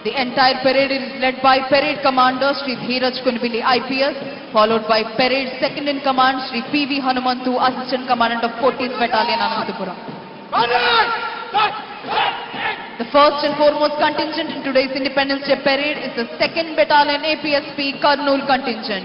The entire parade is led by Parade Commander Sri Dheeraj Kunvili IPS, followed by Parade Second in Command Sri P.V. Hanumantu, Assistant Commandant of 14th Battalion, Anantapura. The first and foremost contingent in today's Independence Day parade is the 2nd Battalion APSP Karnool contingent.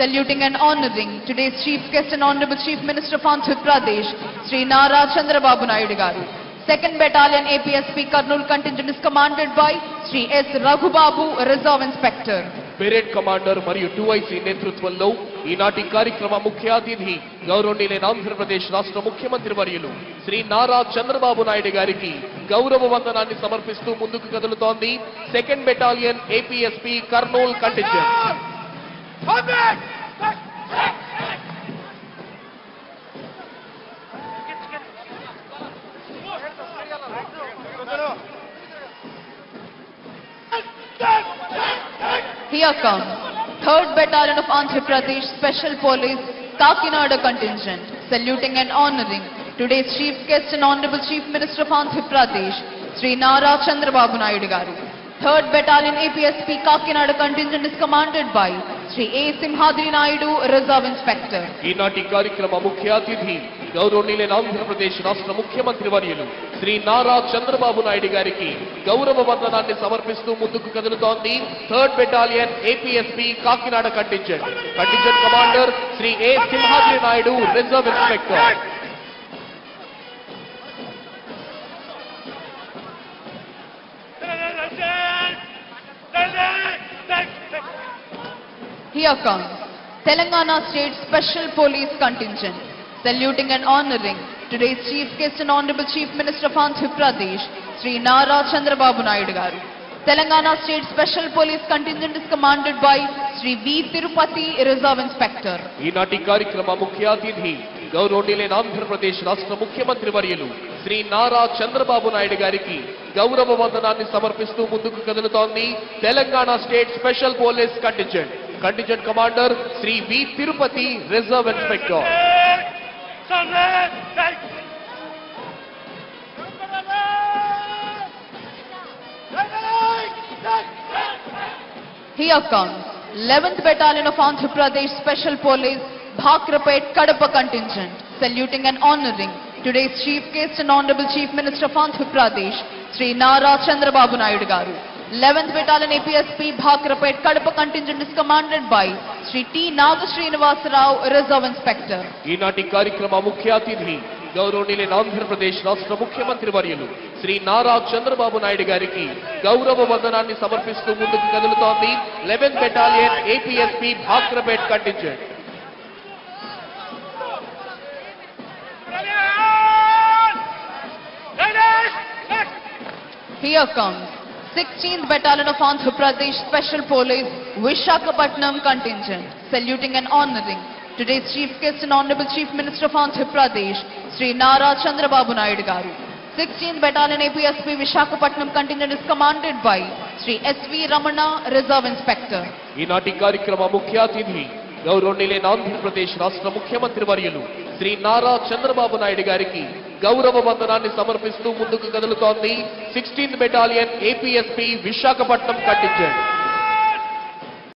Saluting and honoring today's Chief Guest and Honorable Chief Minister of Andhra Pradesh, Sri Nara Chandrababu Naidu garu. 2nd Battalion APSP Karnool contingent is commanded by Sri S. Raghubabu, Reserve Inspector. Parade commander మరియు two I C నేతృత్వంలో ఈనాటి కార్యక్రమ ముఖ్య అతిథి గౌరవనీయులైన ఆంధ్రప్రదేశ్ రాష్ట్ర ముఖ్యమంత్రి వర్యులు శ్రీ నారా చంద్రబాబు నాయుడు గారికి గౌరవ వందనాన్ని సమర్పిస్తూ ముందుకు కదులుతోంది second battalion APSP Kurnool contingent Here comes 3rd Battalion of Andhra Pradesh Special Police Kakinada contingent, saluting and honoring today's Chief Guest and Honorable Chief Minister of Andhra Pradesh, Sri Nara Chandrababu Naidu garu. 3rd Battalion APSP Kakinada contingent is commanded by Sri A. Simhadri Naidu, Reserve Inspector. ఈనాటి కార్యక్రమ ముఖ్య అతిథి గౌరవనీయులైన ఆంధ్రప్రదేశ్ రాష్ట్ర ముఖ్యమంత్రి వర్యులు శ్రీ నారా చంద్రబాబు నాయుడు గారికి గౌరవ వందనాన్ని సమర్పిస్తూ ముందుకు కదులుతోంది. Third battalion APSP Kakinada contingent. Contingent commander Shri A Simhadri Naidu reserve inspector Here comes Telangana State Special Police Contingent, saluting and honoring today's Chief Guest and Honorable Chief Minister of Andhra Pradesh, Sri Nara Chandrababu Naidu garu. Telangana State Special Police Contingent is commanded by Sri V. Tirupati, Reserve Inspector. ఈనాటి కార్యక్రమ ముఖ్య అతిథి గౌరవనీయులైన ఆంధ్రప్రదేశ్ రాష్ట్ర ముఖ్యమంత్రి వర్యులు శ్రీ నారా చంద్రబాబు నాయుడు గారికి గౌరవ వందనాన్ని సమర్పిస్తూ ముందుకు కదులుతోంది Telangana state special police contingent contingent commander Shri V Tirupati reserve inspector Here comes 11th Battalion of Andhra Pradesh Special Police Bhakrapet Kadapa contingent, saluting and honoring today's Chief Guest and Honorable Chief Minister of Andhra Pradesh, Sri Nara Chandrababu Naidu garu. 11th Battalion APSP Bhakrapet Kadapa contingent is commanded by Sri T. Nagasrinivas Rao, Reserve Inspector. ఈనాటి కార్యక్రమ ముఖ్య అతిథి గౌరవనీయులైన ఆంధ్రప్రదేశ్ రాష్ట్ర ముఖ్యమంత్రి వర్యులు శ్రీ నారా చంద్రబాబు నాయుడు గారికి గౌరవ వందనాన్ని సమర్పిస్తూ ముందుకు కదులుతోంది eleven battalion APSP Bhakrapet contingent Here comes 16th Battalion of Andhra Pradesh Special Police Vishakhapatnam contingent, saluting and honoring today's Chief Guest and Honorable Chief Minister of Andhra Pradesh, Sri Nara Chandrababu Naidu garu. 16th Battalion APSP Vishakhapatnam contingent is commanded by Sri S.V. Ramana, Reserve Inspector. ఈనాటి కార్యక్రమ ముఖ్య అతిథి గౌరవనీయులైన ఆంధ్రప్రదేశ్ రాష్ట్ర ముఖ్యమంత్రి వర్యులు శ్రీ నారా చంద్రబాబు నాయుడు గారికి గౌరవ వందనాన్ని సమర్పిస్తూ ముందుకు కదులుతోంది sixteenth battalion APSP Visakhapatnam contingent